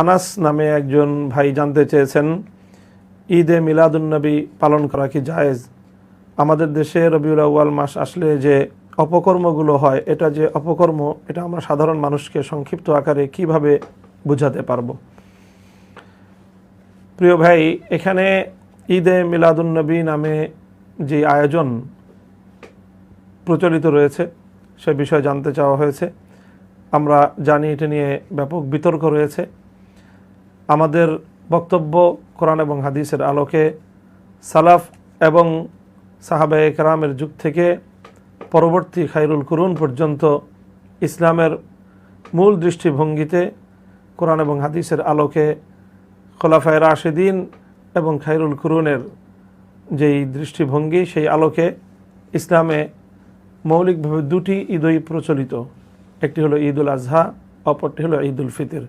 আনাস নামে একজন ভাই জানতে চেয়েছেন, ঈদে মিলাদুন্নবী পালন করা কি জায়েজ? আমাদের দেশে রবিউল আউ্য়াল মাস আসলে যে অপকর্মগুলো হয়, এটা যে অপকর্ম, এটা আমরা সাধারণ মানুষকে সংক্ষিপ্ত আকারে কীভাবে বুঝাতে পারব? প্রিয় ভাই, এখানে ঈদে মিলাদুন্নবী নামে যে আয়োজন প্রচলিত রয়েছে, সে বিষয়ে জানতে চাওয়া হয়েছে। আমরা জানি এটা নিয়ে ব্যাপক বিতর্ক রয়েছে। আমাদের বক্তব্য কোরআন এবং হাদিসের আলোকে সালাফ এবং সাহাবে একরামের যুগ থেকে পরবর্তী খাইরুল কুরুন পর্যন্ত ইসলামের মূল দৃষ্টিভঙ্গিতে কোরআন এবং হাদিসের আলোকে খোলাফায় রাশেদিন এবং খাইরুল কুরুনের যেই দৃষ্টিভঙ্গি, সেই আলোকে ইসলামে মৌলিকভাবে দুটি ঈদই প্রচলিত। একটি হলো ঈদুল আজহা, অপরটি হলো ঈদুল ফিতর।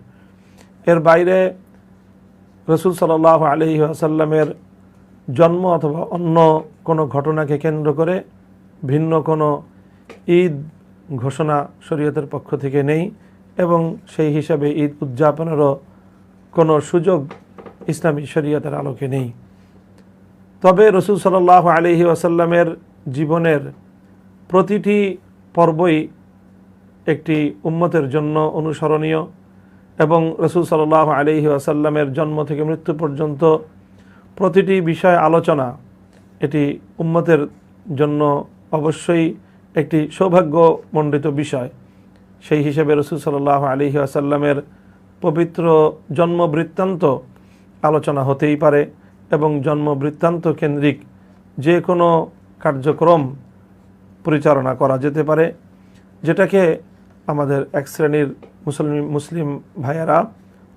এর বাইরে রসুল সাল আলহি আসাল্লামের জন্ম অথবা অন্য কোনো ঘটনাকে কেন্দ্র করে ভিন্ন কোনো ঈদ ঘোষণা শরীয়তের পক্ষ থেকে নেই এবং সেই হিসাবে ঈদ উদযাপনেরও কোনো সুযোগ ইসলামী শরীয়তের আলোকে নেই। তবে রসুল সাল্লাহ আলহি আসাল্লামের জীবনের প্রতিটি পর্বই একটি উম্মতের জন্য অনুসরণীয়। এবং রসুল সাল্লাহ আলহি আসাল্লামের জন্ম থেকে মৃত্যু পর্যন্ত প্রতিটি বিষয় আলোচনা এটি উম্মতের জন্য অবশ্যই একটি সৌভাগ্যমণ্ডিত বিষয়। সেই হিসেবে রসুল সাল্লাহ আলহি আসাল্লামের পবিত্র জন্ম বৃত্তান্ত আলোচনা হতেই পারে এবং জন্ম বৃত্তান্ত কেন্দ্রিক যে কোনো কার্যক্রম পরিচালনা করা যেতে পারে, যেটাকে আমাদের এক শ্রেণির মুসলিম মুসলিম ভাইয়েরা,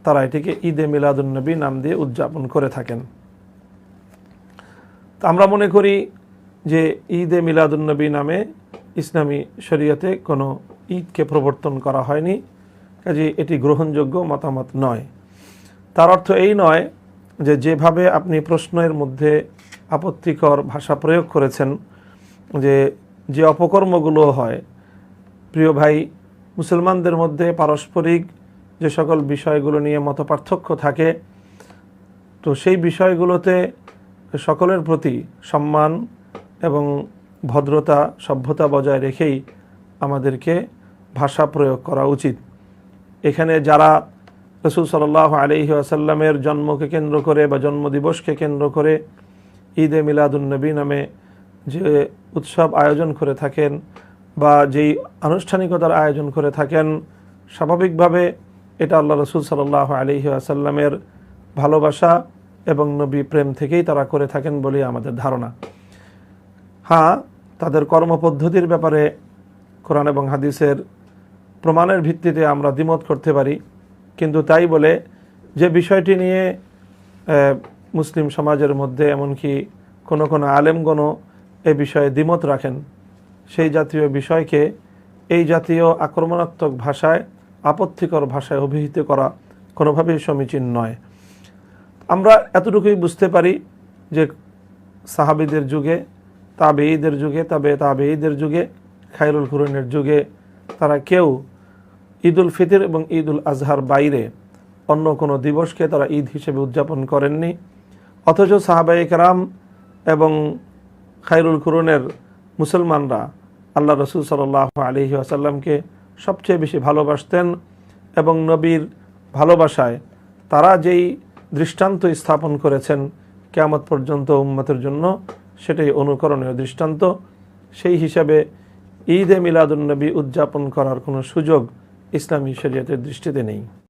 তারা এটিকে ঈদে মিলাদুন্নবী নাম দিয়ে উদযাপন করে থাকেন। তো আমরা মনে করি যে ঈদে মিলাদুন্নবী নামে ইসলামী শরীয়তে কোনো ঈদকে প্রবর্তন করা হয়নি, কাজে এটি গ্রহণযোগ্য মতামত নয়। তার অর্থ এই নয় যে যেভাবে আপনি প্রশ্নের মধ্যে আপত্তিকর ভাষা প্রয়োগ করেছেন, যে যে অপকর্মগুলো হয়, প্রিয় ভাই মুসলমানদের মধ্যে পারস্পরিক যে সকল বিষয়গুলো নিয়ে মত থাকে, তো সেই বিষয়গুলোতে সকলের প্রতি সম্মান এবং ভদ্রতা, সভ্যতা বজায় রেখেই আমাদেরকে ভাষা প্রয়োগ করা উচিত। এখানে যারা রসুল সাল্লাহ আলহি আসাল্লামের জন্মকে কেন্দ্র করে বা জন্মদিবসকে কেন্দ্র করে ঈদে মিলাদুন্নবী নামে যে উৎসব আয়োজন করে থাকেন বা যেই আনুষ্ঠানিকতার আয়োজন করে থাকেন, স্বাভাবিকভাবে এটা আল্লাহ রসুল সাল্লাহ আলহি আসাল্লামের ভালোবাসা এবং নবী প্রেম থেকেই তারা করে থাকেন বলে আমাদের ধারণা। হ্যাঁ তাদের কর্মপদ্ধতির ব্যাপারে কোরআন এবং হাদিসের প্রমাণের ভিত্তিতে আমরা দ্বিমত করতে পারি, কিন্তু তাই বলে যে বিষয়টি নিয়ে মুসলিম সমাজের মধ্যে এমনকি কোনো কোনো আলেমগণও এ বিষয়ে দ্বিমত রাখেন। সেই জাতীয় বিষয়কে এই জাতীয় আক্রমণাত্মক ভাষায় আপত্তিকর ভাষায় অভিহিত করা কোনোভাবেই সমীচীন নয়। আমরা এতটুকুই বুঝতে পারি যে সাহাবিদের যুগে, তাবেঈদের যুগে, তবে তাবেঈদের যুগে, খায়রুল কুরনের যুগে তারা কেউ ঈদুল ফিতর এবং ঈদুল আজহার বাইরে অন্য কোনো দিবসকে তারা ঈদ হিসেবে উদযাপন করেননি। অথচ সাহাবাই কেরাম এবং খায়রুল কুরনের মুসলমানরা আল্লাহ রসুল সাল্লাহ আলহি আসাল্লামকে সবচেয়ে বেশি ভালোবাসতেন এবং নবীর ভালোবাসায় তারা যেই দৃষ্টান্ত স্থাপন করেছেন কেয়ামত পর্যন্ত উম্মতের জন্য, সেটাই অনুকরণীয় দৃষ্টান্ত। সেই হিসাবে ঈদে মিলাদুন্নবী উদযাপন করার কোনো সুযোগ ইসলামী শরীয়তের দৃষ্টিতে নেই।